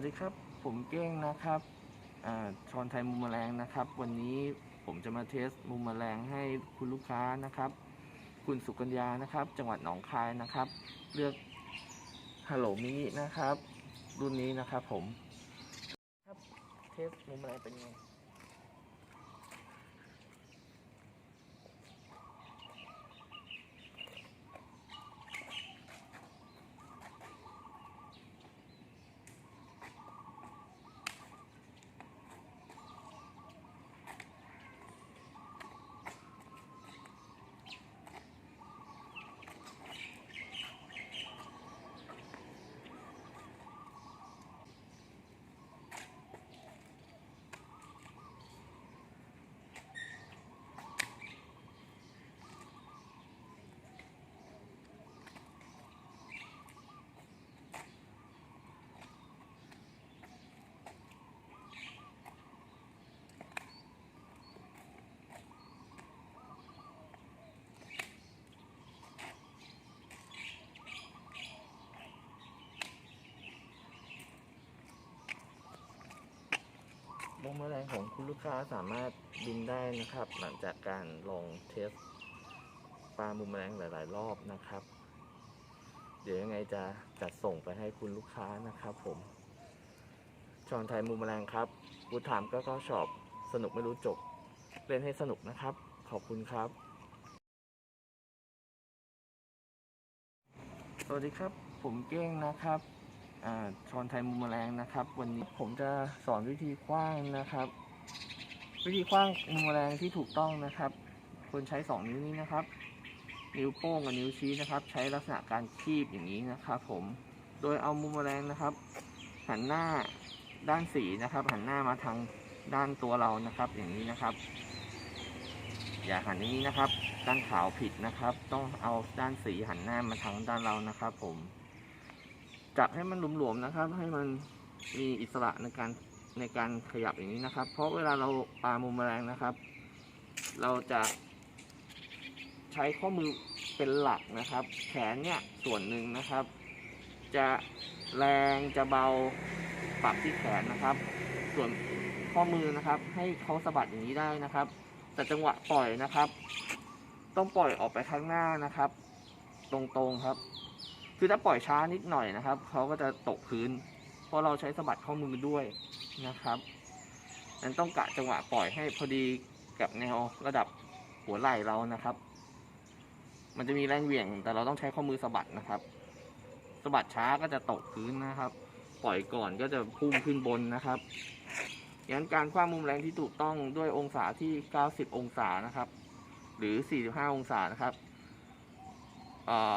วัสดีครับ ผมเก้งนะครับอชอนไทยมุมแมลงนะครับ วันนี้ผมจะมาเทสมุมแมลงให้คุณลูกค้านะครับ คุณสุกัญญานะครับ จังหวัดหนองคายนะครับ เลือกฮัลโหลมินินะครับ รุ่นนี้นะครับผม ครับ เทสมุมแมลงเป็นไง มุมแมลงของคุณลูกค้าสามารถบินได้นะครับ หลังจากการลองเทสปลามุมแมลงหลาย ๆ รอบนะครับ เดี๋ยวยังไงจะจัดส่งไปให้คุณลูกค้านะครับ ผมชอนไทยมุมแมลงครับกูถามก็ก็ชอบสนุกไม่รู้จบ เล่นให้สนุกนะครับ ขอบคุณครับ สวัสดีครับ ผมเก้งนะครับ ชอนไทยมุมแมลงนะครับ วันนี้ผมจะสอนวิธีคว้างนะครับ วิธีคว้างมุมแมลงที่ถูกต้องนะครับควรใช้สองนิ้วนี้นะครับ นิ้วโป้งกับนิ้วชี้นะครับ ใช้ลักษณะการคีบอย่างนี้นะครับ ผมโดยเอามุมแมลงนะครับ หันหน้าด้านสีนะครับ หันหน้ามาทางด้านตัวเรานะครับ อย่างนี้นะครับ อย่าหันอย่างนี้นะครับ ด้านขาวผิดนะครับ ต้องเอาด้านสีหันหน้ามาทางด้านเรานะครับ ผม จับให้มันหลวมๆนะครับ ให้มันมีอิสระในการในการขยับอย่างนี้นะครับ เพราะเวลาเราปามุมแมลงนะครับ เราจะใช้ข้อมือเป็นหลักนะครับ แขนเนี่ยส่วนหนึ่งนะครับ จะแรงจะเบาปรับที่แขนนะครับ ส่วนข้อมือนะครับ ให้เขาสะบัดอย่างนี้ได้นะครับ แต่จังหวะปล่อยนะครับ ต้องปล่อยออกไปข้างหน้านะครับ ตรงๆครับ คือถ้าปล่อยช้านิดหน่อยนะครับเขาก็จะตกพื้น เพราะเราใช้สะบัดข้อมือด้วยนะครับนั้นต้องกะจังหวะปล่อยให้พอดีกับแนวระดับหัวไหล่เรานะครับ มันจะมีแรงเหวี่ยง แต่เราต้องใช้ข้อมือสะบัดนะครับสะบัดช้าก็จะตกพื้นนะครับ ปล่อยก่อนก็จะพุ่งขึ้นบนนะครับงั้นการคว้ามุมแรงที่ถูกต้องด้วยองศาที่ 90 องศานะครับ หรือ 45 องศานะครับเอ่อ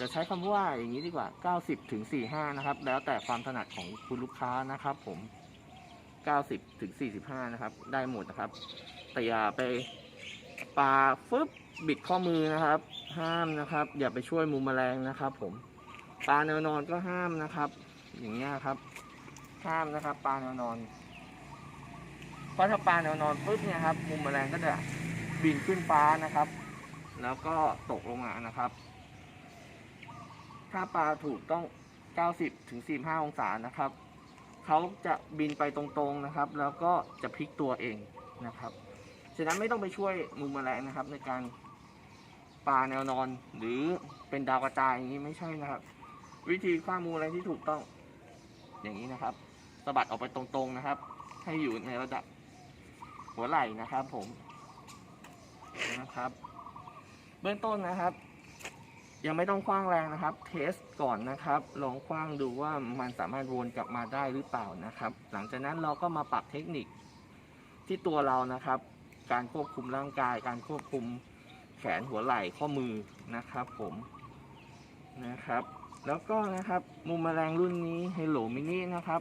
จะใช้คำว่าอย่างนี้ดีกว่า 90ถึง45 นะครับ แล้วแต่ความถนัดของคุณลูกค้านะครับผม 90ถึง45 นะครับ ได้หมดนะครับ แต่อย่าไปปาฟึบบิดข้อมือนะครับ ห้ามนะครับ อย่าไปช่วยมุมแมลงนะครับ ผมปลาแนวนอนก็ห้ามนะครับ อย่างเงี้ยครับ ห้ามนะครับปลาแนวนอนเพราะถ้าปลาแนวนอนปุ๊บเนี่ยครับมุมแมลงก็จะบินขึ้นฟ้านะครับ แล้วก็ตกลงมานะครับ ถ้าปลาถูกต้อง 90ถึง45 องศานะครับ เขาจะบินไปตรงๆนะครับ แล้วก็จะพลิกตัวเองนะครับ ฉะนั้นไม่ต้องไปช่วยมุมแมลงนะครับ ในการปลาแนวนอนหรือเป็นดาวกระจายอย่างนี้ไม่ใช่นะครับ วิธีคว้างมุมแมลงที่ถูกต้องอย่างนี้นะครับสะบัดออกไปตรงๆนะครับ ให้อยู่ในระดับหัวไหล่นะครับผมนะครับ เบื้องต้นนะครับ ยังไม่ต้องคว้างแรงนะครับ เทสก่อนนะครับ ลองคว้างดูว่ามันสามารถวนกลับมาได้หรือเปล่านะครับ หลังจากนั้นเราก็มาปรับเทคนิคที่ตัวเรานะครับ การควบคุมร่างกาย การควบคุมแขนหัวไหล่ข้อมือนะครับผมนะครับ แล้วก็นะครับมุมแมลงรุ่นนี้ Hello Mini นะครับ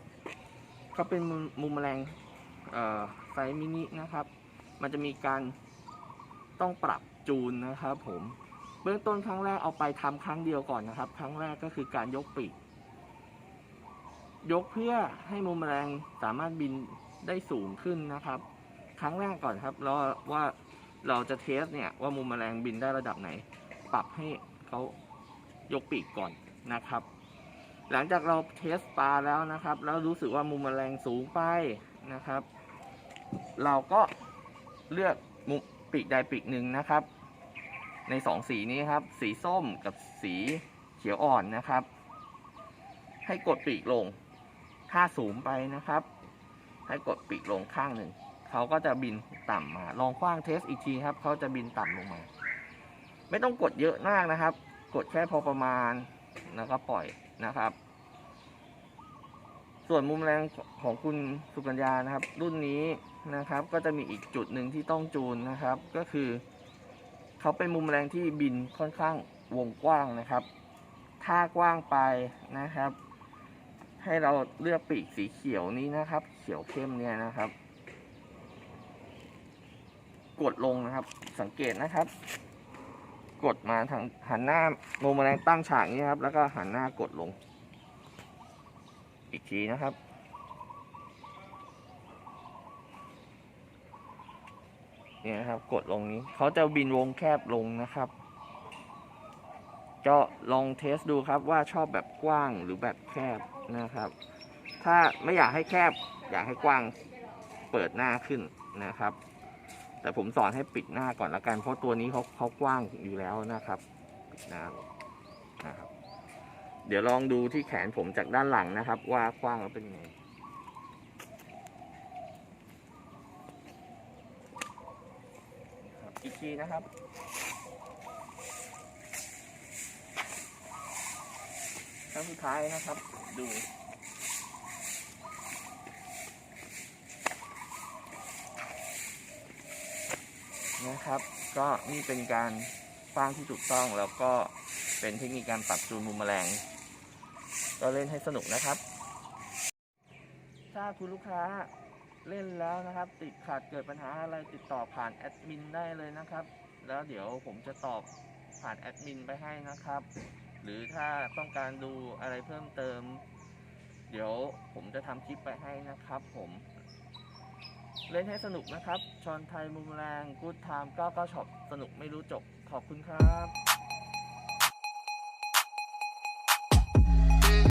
ก็เป็นมุมแมลงไซส์มินินะครับ มันจะมีการต้องปรับจูนนะครับผม เบื้องต้นครั้งแรกเอาไปทำครั้งเดียวก่อนนะครับ ครั้งแรกก็คือการยกปีก ยกเพื่อให้มุมแมลงสามารถบินได้สูงขึ้นนะครับ ครั้งแรกก่อนครับแล้วว่าเราจะเทสเนี่ยว่ามุมแมลงบินได้ระดับไหน ปรับให้เขายกปีกก่อนนะครับ หลังจากเราเทสปลาแล้วนะครับ แล้วรู้สึกว่ามุมแมลงสูงไปนะครับ เราก็เลือกมุมปีกใดปีกหนึ่งนะครับ ในสองสีนี้ครับ สีส้มกับสีเขียวอ่อนนะครับ ให้กดปีกลง ถ้าสูงไปนะครับ ให้กดปีกลงข้างหนึ่ง เขาก็จะบินต่ำมา ลองคว้างเทสอีกทีครับ เขาจะบินต่ำลงมา ไม่ต้องกดเยอะมากนะครับ กดแค่พอประมาณ แล้วก็ปล่อยนะครับ ส่วนมุมแรงของคุณสุกัญญานะครับ รุ่นนี้นะครับ ก็จะมีอีกจุดหนึ่งที่ต้องจูนนะครับ ก็คือ เขาเป็นมุมแรงที่บินค่อนข้างวงกว้างนะครับ ถ้ากว้างไปนะครับ ให้เราเลือกปีกสีเขียวนี้นะครับ เขียวเข้มเนี่ยนะครับ กดลงนะครับ สังเกตนะครับ กดมาทางหันหน้ามุมแมลงตั้งฉากนี้ครับ แล้วก็หันหน้ากดลง อีกทีนะครับ เนี่ยนะครับ กดลงนี้เขาจะบินวงแคบลงนะครับ ก็ลองเทสดูครับว่าชอบแบบกว้างหรือแบบแคบนะครับ ถ้าไม่อยากให้แคบ อยากให้กว้างเปิดหน้าขึ้นนะครับ แต่ผมสอนให้ปิดหน้าก่อนละกันเพราะตัวนี้เขาเขากว้างอยู่แล้วนะครับ ปิดหน้านะครับ เดี๋ยวลองดูที่แขนผมจากด้านหลังนะครับ ว่ากว้างแล้วเป็นยังไงครับอีก ทีนะครับ ครั้งสุดท้ายนะครับ ดูนะครับ ก็นี่เป็นการฟางที่ถูกต้องแล้วก็เป็นเทคนิคการปรับจูนมุมแมลง ก็เล่นให้สนุกนะครับ ถ้าคุณลูกค้า เล่นแล้วนะครับ ติดขัดเกิดปัญหาอะไรติดต่อผ่านแอดมินได้เลยนะครับ แล้วเดี๋ยวผมจะตอบผ่านแอดมินไปให้นะครับ หรือถ้าต้องการดูอะไรเพิ่มเติม เดี๋ยวผมจะทำคลิปไปให้นะครับ ผมเล่นให้สนุกนะครับ ชอนไทยมุมแรง กู๊ดไทม์99ช็อป สนุกไม่รู้จบ ขอบคุณครับ